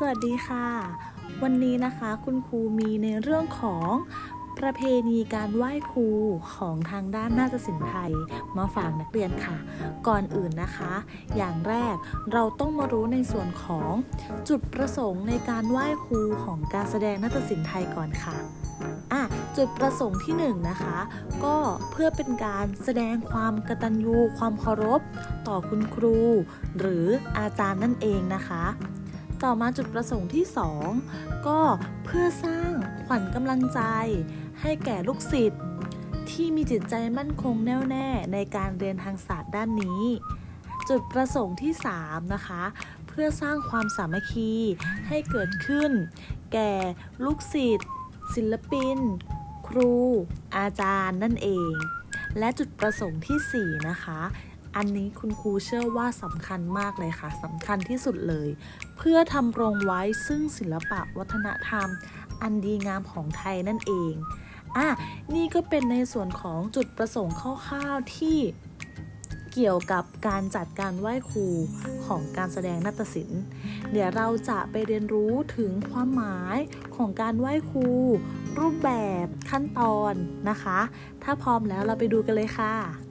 สวัสดีค่ะ วันนี้นะคะคุณครูมีในเรื่องของประเพณีการไหว้ครูของทางด้านนาฏศิลป์ไทยมาฝากนักเรียนค่ะ ก่อนอื่นนะคะ อย่างแรกเราต้องมารู้ในส่วนของจุดประสงค์ในการไหว้ครูของการแสดงนาฏศิลป์ไทยก่อนค่ะอะจุดประสงค์ที่หนึ่งนะคะ ก็เพื่อเป็นการแสดงความกตัญญูความเคารพ ต่อคุณครู หรืออาจารย์นั่นเองนะคะ ต่อมาจุดประสงค์ที่ 2 ก็เพื่อสร้างขวัญกำลังใจ ให้แก่ลูกศิษย์ที่มีจิตใจมั่นคงแน่วแน่ในการเรียนทางศาสตร์ด้านนี้ จุดประสงค์ที่ 3 นะคะ เพื่อสร้างความสามัคคีให้เกิดขึ้น แก่ลูกศิษย์ศิลปิน ครู อาจารย์นั่นเอง และจุดประสงค์ทีสี่4 นะคะ อันนี้คุณครูเชื่อว่าสำคัญมากเลยค่ะสำคัญที่สุดเลย เพื่อทำรงไว้ซึ่งศิลปะวัฒนธรรม อันดีงามของไทยนั่นเองอะนี่ก็เป็นในส่วนของจุดประสงค์คร่าวๆที่เกี่ยวกับการจัดการไหว้ครูของการแสดงนาฏศิลป์ เดี๋ยวเราจะไปเรียนรู้ถึงความหมายของการไหว้ครู รูปแบบขั้นตอนนะคะ ถ้าพร้อมแล้วเราไปดูกันเลยค่ะ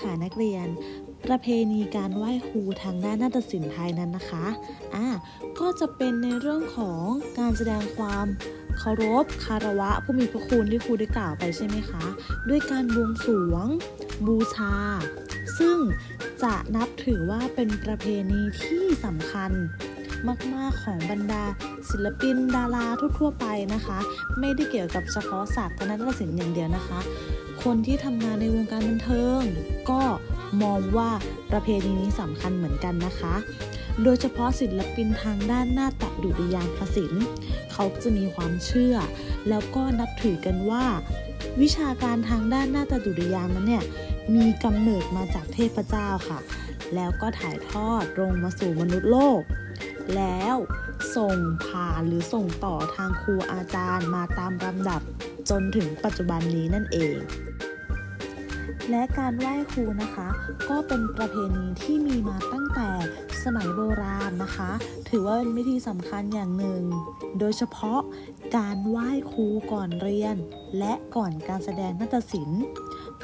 ค่ะนักเรียน ประเพณีการไหว้ครูทางด้านนาฏศิลป์ไทยนั้นนะคะอ่าก็จะเป็นในเรื่องของการแสดงความเคารพคารวะผู้มีพระคุณที่ครูได้กล่าวไปใช่ไหมคะ ด้วยการบวงสรวง บูชา ซึ่งจะนับถือว่าเป็นประเพณีที่สำคัญมาก ๆ ของบรรดาศิลปินดาราทั่ว ๆ ไปนะคะ ไม่ได้เกี่ยวกับเฉพาะศาสตร์คณะนาฏศิลป์อย่างเดียวนะคะ คนที่ทำงานในวงการบันเทิง ก็มองว่าประเพณีนี้สำคัญเหมือนกันนะคะ โดยเฉพาะศิลปินทางด้านหน้าตัดดุริยางคศิลป์เขาจะมีความเชื่อ แล้วก็นับถือกันว่า วิชาการทางด้านหน้าตาดุริยางค์นั้นเนี่ยมีกำเนิดมาจากเทพเจ้าค่ะ แล้วก็ถ่ายทอดลงมาสู่มนุษย์โลก แล้ว ส่งผ่านหรือส่งต่อทางครูอาจารย์มาตามลำดับจนถึงปัจจุบันนี้นั่นเอง และการไหว้ครูนะคะ ก็เป็นประเพณีที่มีมาตั้งแต่สมัยโบราณนะคะ ถือว่าเป็นวิธีสำคัญอย่างหนึ่ง โดยเฉพาะการไหว้ครูก่อนเรียน และก่อนการแสดงนาฏศิลป์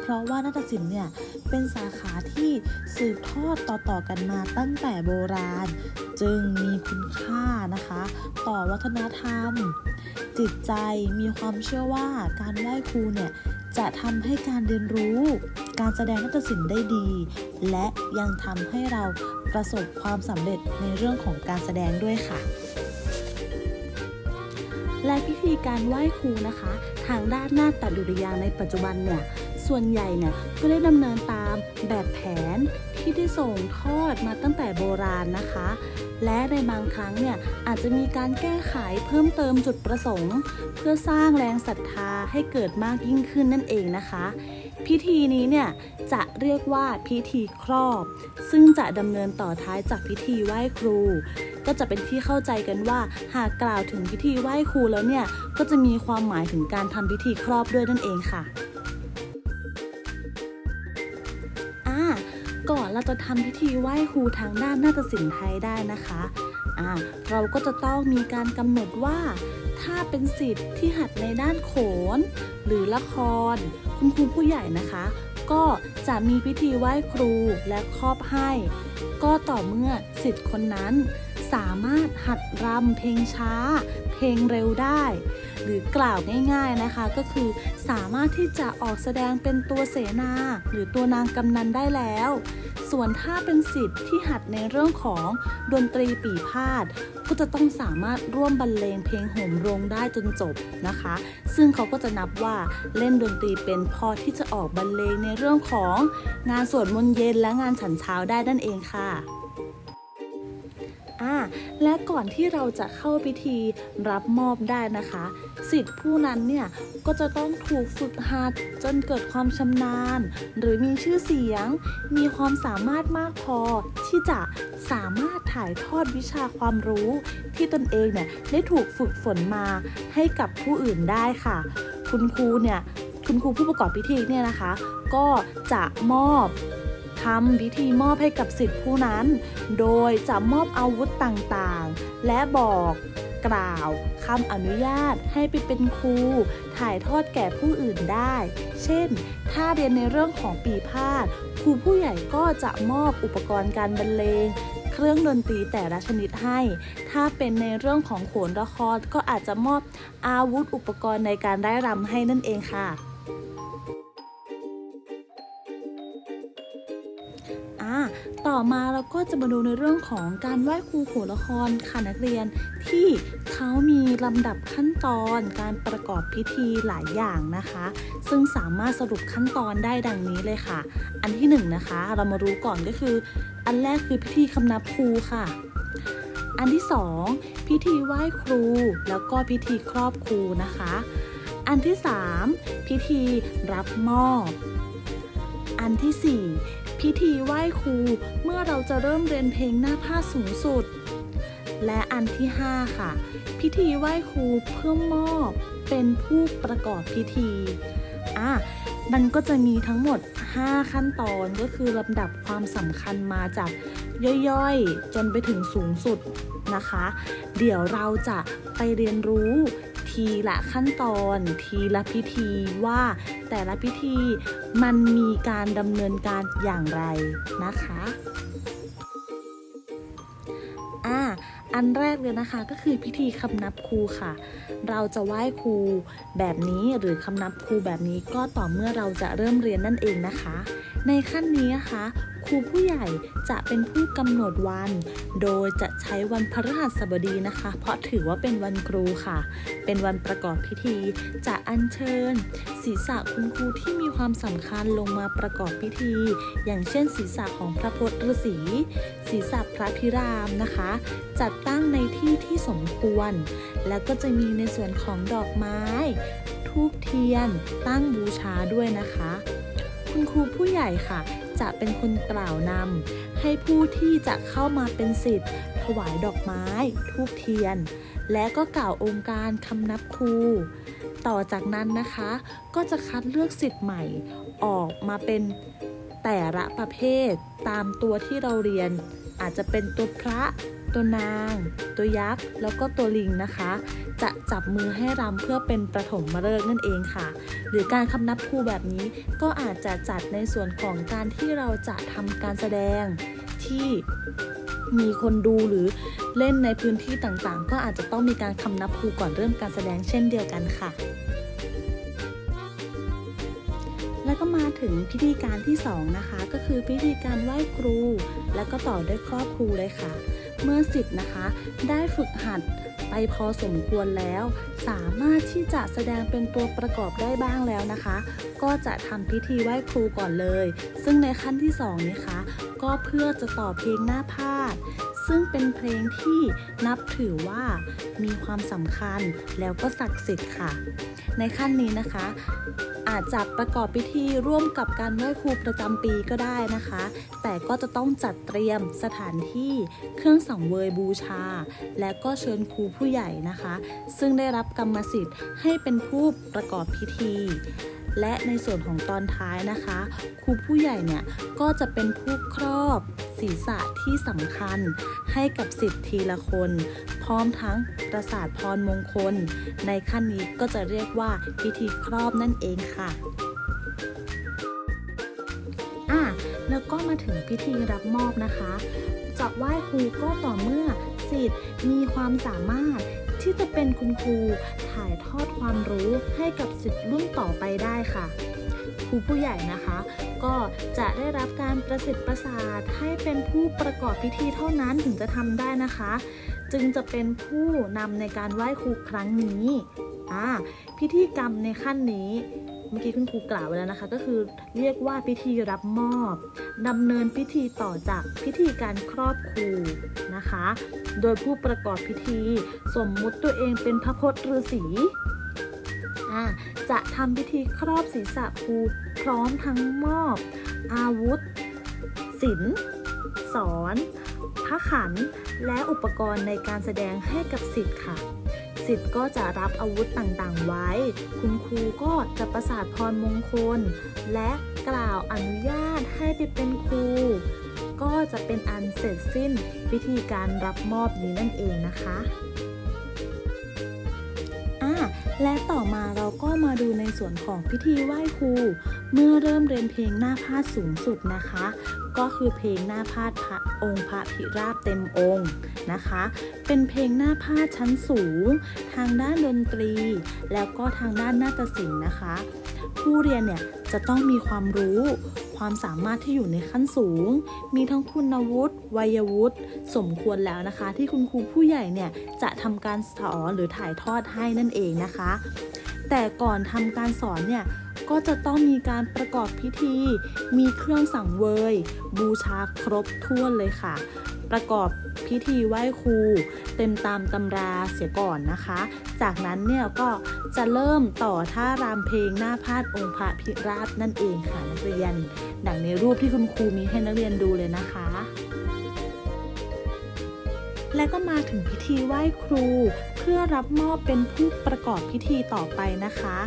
เพราะว่านาฏศิลป์เนี่ยเป็นสาขาที่สืบทอดต่อๆกันมาตั้งแต่โบราณ จึงมีคุณค่านะคะ ต่อวัฒนธรรม จิตใจมีความเชื่อว่าการไหว้ครูเนี่ยจะทำให้การเรียนรู้ การแสดงนาฏศิลป์ได้ดี และยังทำให้เราประสบความสำเร็จในเรื่องของการแสดงด้วยค่ะ และพิธีการไหว้ครูนะคะ ทางด้านหน้าตัดดุริยางในปัจจุบันเนี่ย ส่วนใหญ่เนี่ยก็ได้ดำเนินตามแบบแผนที่ได้ส่งทอดมาตั้งแต่โบราณนะคะ และในบางครั้งเนี่ยอาจจะมีการแก้ไขเพิ่มเติมจุดประสงค์ เพื่อสร้างแรงศรัทธาให้เกิดมากยิ่งขึ้นนั่นเองนะคะ พิธีนี้เนี่ยจะเรียกว่าพิธีครอบ ซึ่งจะดำเนินต่อท้ายจากพิธีไหว้ครู ก็จะเป็นที่เข้าใจกันว่า หากกล่าวถึงพิธีไหว้ครูแล้วเนี่ยก็จะมีความหมายถึงการทำพิธีครอบด้วยนั่นเองค่ะ เราจะทำพิธีไหว้ครูทางด้านนาฏศิลป์ไทยได้นะคะอ่าเราก็จะต้องมีการกำหนดว่า ถ้าเป็นสิทธิ์ที่หัดในด้านโขน หรือละคร คุณครูผู้ใหญ่นะคะ ก็จะมีพิธีไหว้ครูและครอบให้ ก็ต่อเมื่อสิทธิ์คนนั้นสามารถหัดรำเพลงช้า เพลงเร็วได้ หรือกล่าวง่ายๆนะคะ ก็คือสามารถที่จะออกแสดงเป็นตัวเสนา หรือตัวนางกำนันได้แล้ว ส่วนถ้าเป็นสิทธิ์ที่หัดในเรื่องของดนตรีปีพาด ก็จะต้องสามารถร่วมบรรเลงเพลงโหมโรงได้จนจบนะคะ ซึ่งเขาก็จะนับว่าเล่นดนตรีเป็นพอที่จะออกบรรเลงในเรื่องของงานสวดมนต์เย็นและงานฉันเช้าได้นั่นเองค่ะอ่าและก่อนที่เราจะเข้าพิธีรับมอบได้นะคะ สิทธิ์ผู้นั้นเนี่ยก็จะต้องถูกฝึกหัดจนเกิดความชำนาญ หรือมีชื่อเสียง มีความสามารถมากพอที่จะสามารถถ่ายทอดวิชาความรู้ ที่ตนเองเนี่ยได้ถูกฝึกฝนมาให้กับผู้อื่นได้ค่ะ คุณครูเนี่ยคุณครูผู้ประกอบพิธีเนี่ยนะคะ ก็จะมอบทำพิธีมอบให้กับสิทธิผู้นั้น โดยจะมอบอาวุธต่างๆ และบอก กล่าวคำอนุญาตให้ไปเป็นครูถ่ายทอดแก่ผู้อื่นได้ เช่น ถ้าเรียนในเรื่องของปีพาดครูผู้ใหญ่ก็จะมอบอุปกรณ์การบรรเลงเครื่องดนตรีแต่ละชนิดให้ ถ้าเป็นในเรื่องของโขนละครก็อาจจะมอบอาวุธอุปกรณ์ในการได้รำให้นั่นเองค่ะ ต่อมาเราก็จะมาดูในเรื่องของการไหว้ครูโขนละครค่ะนักเรียนที่เขามีลำดับขั้นตอนการประกอบพิธีหลายอย่างนะคะ ซึ่งสามารถสรุปขั้นตอนได้ดังนี้เลยค่ะ อันที่หนึ่งนะคะ เรามารู้ก่อนก็คือ อันแรกคือพิธีคำนับครูค่ะ อันที่สองพิธีไหว้ครู แล้วก็พิธีครอบครูนะคะ อันที่สามพิธีรับมอบ อันที่สี่ พิธีไหว้ครูเมื่อเราจะเริ่มเรียนเพลงหน้าผ้าสูงสุด และอันที่ 5 ค่ะ พิธีไหว้ครูเพื่อมอบเป็นผู้ประกอบพิธีอะมันก็จะมีทั้งหมด 5 ขั้นตอนก็คือลำดับความสำคัญมาจากย่อยๆ จนไปถึงสูงสุดนะคะ เดี๋ยวเราจะไปเรียนรู้ ทีละขั้นตอนทีละพิธีว่าแต่ละพิธีมันมีการดำเนินการอย่างไรนะคะอ่าอันแรกเลยนะคะก็คือพิธีคำนับครูค่ะ เราจะไหว้ครูแบบนี้หรือคำนับครูแบบนี้ก็ต่อเมื่อเราจะเริ่มเรียนนั่นเองนะคะ ในขั้นนี้นะคะ ครูผู้ใหญ่จะเป็นผู้กำหนดวัน โดยจะใช้วันพฤหัสบดีนะคะ เพราะถือว่าเป็นวันครูค่ะ เป็นวันประกอบพิธี จะอัญเชิญ ศีรษะคุณครูที่มีความสำคัญลงมาประกอบพิธี อย่างเช่น ศีรษะของพระพจน์ฤาษี ศีรษะพระพิรามนะคะ จัดตั้งในที่ที่สมควร แล้วก็จะมีในส่วนของดอกไม้ทูบเทียน ตั้งบูชาด้วยนะคะ คุณครูผู้ใหญ่ค่ะ จะเป็นคนกล่าวนำให้ผู้ที่จะเข้ามาเป็นสิทธิ์ ถวายดอกไม้ทูบเทียน และก็กล่าวองค์การคำนับครูต่อจากนั้นนะคะ ก็จะคัดเลือกสิทธิ์ใหม่ออกมาเป็นแต่ละประเภทตามตัวที่เราเรียน อาจจะเป็นตัวพระ ตัวนาง ตัวยักษ์ แล้วก็ตัวลิงนะคะ จะ จับมือให้รำเพื่อเป็นประถมมฤกษ์นั่นเองค่ะ หรือการคำนับครูแบบนี้ก็อาจจะจัดในส่วนของการที่เราจะทำการแสดงที่มีคนดูหรือเล่นในพื้นที่ต่างๆ ก็อาจจะต้องมีการคำนับครูก่อนเริ่มการแสดงเช่นเดียวกันค่ะ แล้วก็มาถึงพิธีการที่สองนะคะ ก็คือพิธีการไหว้ครู แล้วก็ต่อด้วยครอบครูเลยค่ะ เมื่อสิทธ์นะคะ ได้ฝึกหัด ไปพอสมควรแล้ว สามารถที่จะแสดงเป็นตัวประกอบได้บ้างแล้วนะคะ ก็จะทำพิธีไหว้ครูก่อนเลย ซึ่งในขั้นที่สองนะคะ ก็เพื่อจะต่อเพลงหน้าพาดซึ่งเป็นเพลงที่นับถือว่ามีความสำคัญแล้วก็ศักดิ์สิทธิ์ค่ะ ในขั้นนี้นะคะ อาจจะประกอบพิธีร่วมกับการไหว้ครูประจำปีก็ได้นะคะ แต่ก็จะต้องจัดเตรียมสถานที่เครื่องสังเวยบูชา และก็เชิญครูผู้ใหญ่นะคะ ซึ่งได้รับกรรมสิทธิ์ให้เป็นผู้ประกอบพิธี และในส่วนของตอนท้ายนะคะ ครูผู้ใหญ่เนี่ยก็จะเป็นผู้ครอบศีรษะที่สำคัญ ให้กับสิทธิ์ทีละคน พร้อมทั้งประสาทพรมงคล ในขั้นนี้ก็จะเรียกว่าพิธีครอบนั่นเองค่ะอะแล้วก็มาถึงพิธีรับมอบนะคะ จะไหว้ครูก็ต่อเมื่อ สิทธิ์ มีความสามารถที่จะเป็นคุณครูถ่ายทอดความรู้ให้กับสิทธิ์รุ่นต่อไปได้ค่ะครูผู้ใหญ่นะคะ ก็จะได้รับการประสิทธิ์ประสาทให้เป็นผู้ประกอบพิธีเท่านั้นถึงจะทำได้นะคะ จึงจะเป็นผู้นำในการไหว้ครูครั้งนี้อ่าพิธีกรรมในขั้นนี้ เมื่อกี้คุณครูกล่าวไว้แล้วนะคะ ก็คือเรียกว่าพิธีรับมอบดำเนินพิธีต่อจากพิธีการครอบครูนะคะ โดยผู้ประกอบพิธีสมมุติตัวเองเป็นพระพจน์ฤาษีจะทำพิธีครอบศีรษะครูพร้อมทั้งมอบ อาวุธศิลสอนพระขัน และอุปกรณ์ในการแสดงให้กับสิทธิ์ค่ะ สิทธิ์ก็จะรับอาวุธต่างๆไว้ คุณครูก็จะประสาทพรมงคล และกล่าวอนุญาตให้ไปเป็นครู ก็จะเป็นอันเสร็จสิ้นพิธีการรับมอบนี้นั่นเองนะคะอ่าและต่อมาเราก็มาดูในส่วนของพิธีไหว้ครู เมื่อเริ่มเรียนเพลงหน้าพาดสูงสุดนะคะ ก็คือเพลงหน้าพาดพระองค์พระพิราบเต็มองค์นะคะ เป็นเพลงหน้าพาดชั้นสูง ทางด้านดนตรี แล้วก็ทางด้านนาฏศิลป์นะคะ ผู้เรียนเนี่ยจะต้องมีความรู้ความสามารถที่อยู่ในขั้นสูง มีทั้งคุณวุฒิวัยวุฒิสมควรแล้วนะคะ ที่คุณครูผู้ใหญ่เนี่ยจะทำการสอนหรือถ่ายทอดให้นั่นเองนะคะ แต่ก่อนทำการสอนเนี่ย ก็จะต้องมีการประกอบพิธี มีเครื่องสังเวย บูชาครบถ้วนเลยค่ะ ประกอบพิธีไหว้ครู เต็มตามตำราเสียก่อนนะคะ จากนั้นเนี่ยก็จะเริ่มต่อท่ารำเพลงหน้าพาดองค์พระพิราบนั่นเองค่ะนักเรียน ดังในรูปที่คุณครูมีให้นักเรียนดูเลยนะคะและก็มาถึงพิธีไหว้ครู เพื่อรับมอบเป็นผู้ประกอบพิธีต่อไปนะคะ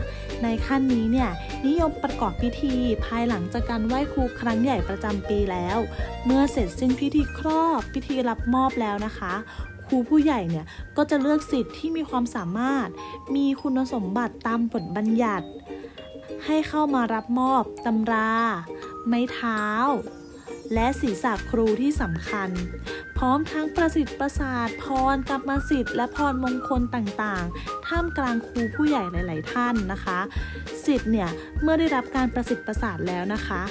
ในขั้นนี้เนี่ยนิยมประกอบพิธีภายหลังจากการไหว้ครูครั้งใหญ่ประจำปีแล้ว เมื่อเสร็จสิ้นพิธีครอบพิธีรับมอบแล้วนะคะครูผู้ใหญ่เนี่ยก็จะเลือกสิทธิ์ที่มีความสามารถ มีคุณสมบัติตามบทบัญญัติ ให้เข้ามารับมอบตำรา ไม้เท้า และศีรษะครูที่สำคัญ พร้อมทั้งประสิทธิ์ประสาทพรกรรมสิทธิ์และพรมงคลต่างๆ ท่ามกลางครูผู้ใหญ่หลาย ๆ ท่านนะคะสิทธิ์เนี่ยเมื่อได้รับการประสิทธิ์ประสาทแล้วนะคะ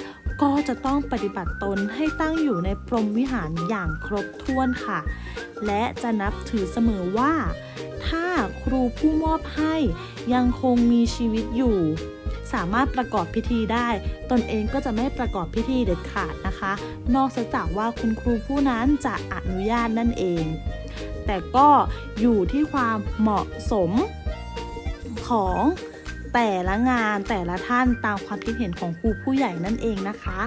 ก็จะต้องปฏิบัติตนให้ตั้งอยู่ในพรหมวิหารอย่างครบถ้วนค่ะ และจะนับถือเสมอว่า ถ้าครูผู้มอบให้ยังคงมีชีวิตอยู่ สามารถประกอบพิธีได้ ตนเองก็จะไม่ประกอบพิธีเด็ดขาดนะคะ นอกจากว่าคุณครูผู้นั้นจะอนุญาตนั่นเอง แต่ก็อยู่ที่ความเหมาะสมของแต่ละงานแต่ละท่านตามความคิดเห็นของครูผู้ใหญ่นั่นเองนะคะ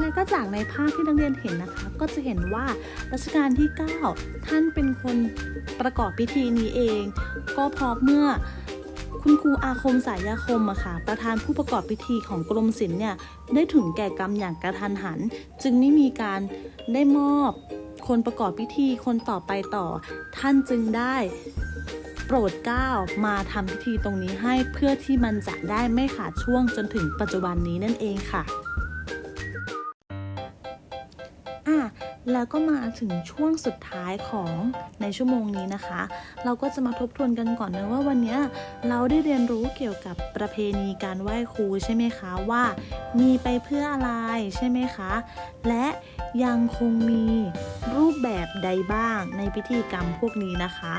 และก็จากในภาพที่นักเรียนเห็นนะคะ ก็จะเห็นว่ารัชกาลที่ 9 ท่านเป็นคนประกอบพิธีนี้เอง ก็เพราะเมื่อ คุณครูอาคมสายยาคมอะค่ะ ประธานผู้ประกอบพิธีของกรมศิลป์เนี่ยได้ถึงแก่กรรมอย่างกระทันหัน จึงไม่มีการได้มอบคนประกอบพิธีคนต่อไปต่อ ท่านจึงได้โปรดเกล้ามาทำพิธีตรงนี้ให้เพื่อที่มันจะได้ไม่ขาดช่วงจนถึงปัจจุบันนี้นั่นเองค่ะอะ แล้วก็มาถึงช่วงสุดท้ายของในชั่วโมงนี้นะคะ เราก็จะมาทบทวนกันก่อนนะว่าวันนี้เราได้เรียนรู้เกี่ยวกับประเพณีการไหว้ครูใช่ไหมคะว่า มีไปเพื่ออะไรใช่ไหมคะ และยังคงมีรูปแบบใดบ้างในพิธีกรรมพวกนี้นะคะ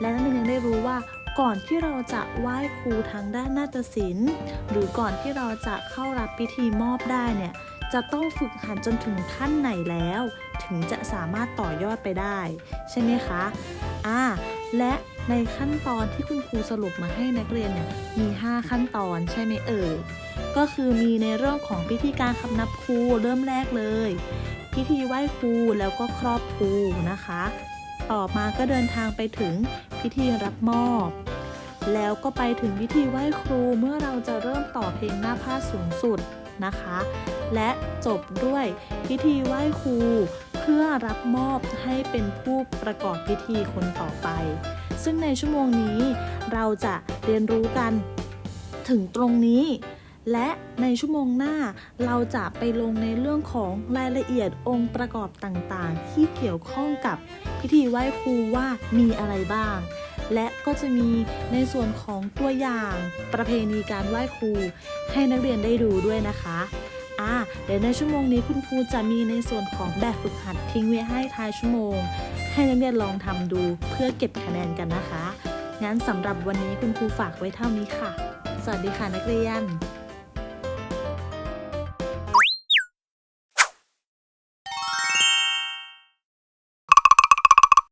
และนักเรียนยังได้รู้ว่าก่อนที่เราจะไหว้ครูทางด้านนาฏศิลป์ หรือก่อนที่เราจะเข้ารับพิธีมอบได้เนี่ย จะต้องฝึกหัดจนถึงขั้นไหนแล้ว ถึงจะสามารถต่อยอดไปได้ ใช่ไหมคะอ่าและในขั้นตอนที่คุณครูสรุปมาให้นักเรียนเนี่ยมี 5 ขั้นตอนใช่ไหมเอ่ยก็คือมีในเรื่องของพิธีการคำนับครูเริ่มแรกเลย พิธีไหว้ครูแล้วก็ครอบครูนะคะ ต่อมาก็เดินทางไปถึงพิธีรับมอบ แล้วก็ไปถึงพิธีไหว้ครูเมื่อเราจะเริ่มต่อเพลงหน้าผ้าสูงสุด นะคะ และจบด้วยพิธีไหว้ครู เพื่อรับมอบให้เป็นผู้ประกอบพิธีคนต่อไป ซึ่งในชั่วโมงนี้เราจะเรียนรู้กันถึงตรงนี้ และในชั่วโมงหน้าเราจะไปลงในเรื่องของรายละเอียดองค์ประกอบต่างๆ ที่เกี่ยวข้องกับพิธีไหว้ครูว่ามีอะไรบ้าง และก็จะมีในส่วนของตัวอย่างประเพณีการไหว้ครู ให้นักเรียนได้ดูด้วยนะคะอ่าเดี๋ยวในชั่วโมงนี้คุณครูจะมีในส่วนของแบบฝึกหัดทิ้งไว้ให้ท้ายชั่วโมง ให้นักเรียนลองทำดูเพื่อเก็บคะแนนกันนะคะงั้นสำหรับวันนี้คุณครูฝากไว้เท่านี้ค่ะ สวัสดีค่ะนักเรียน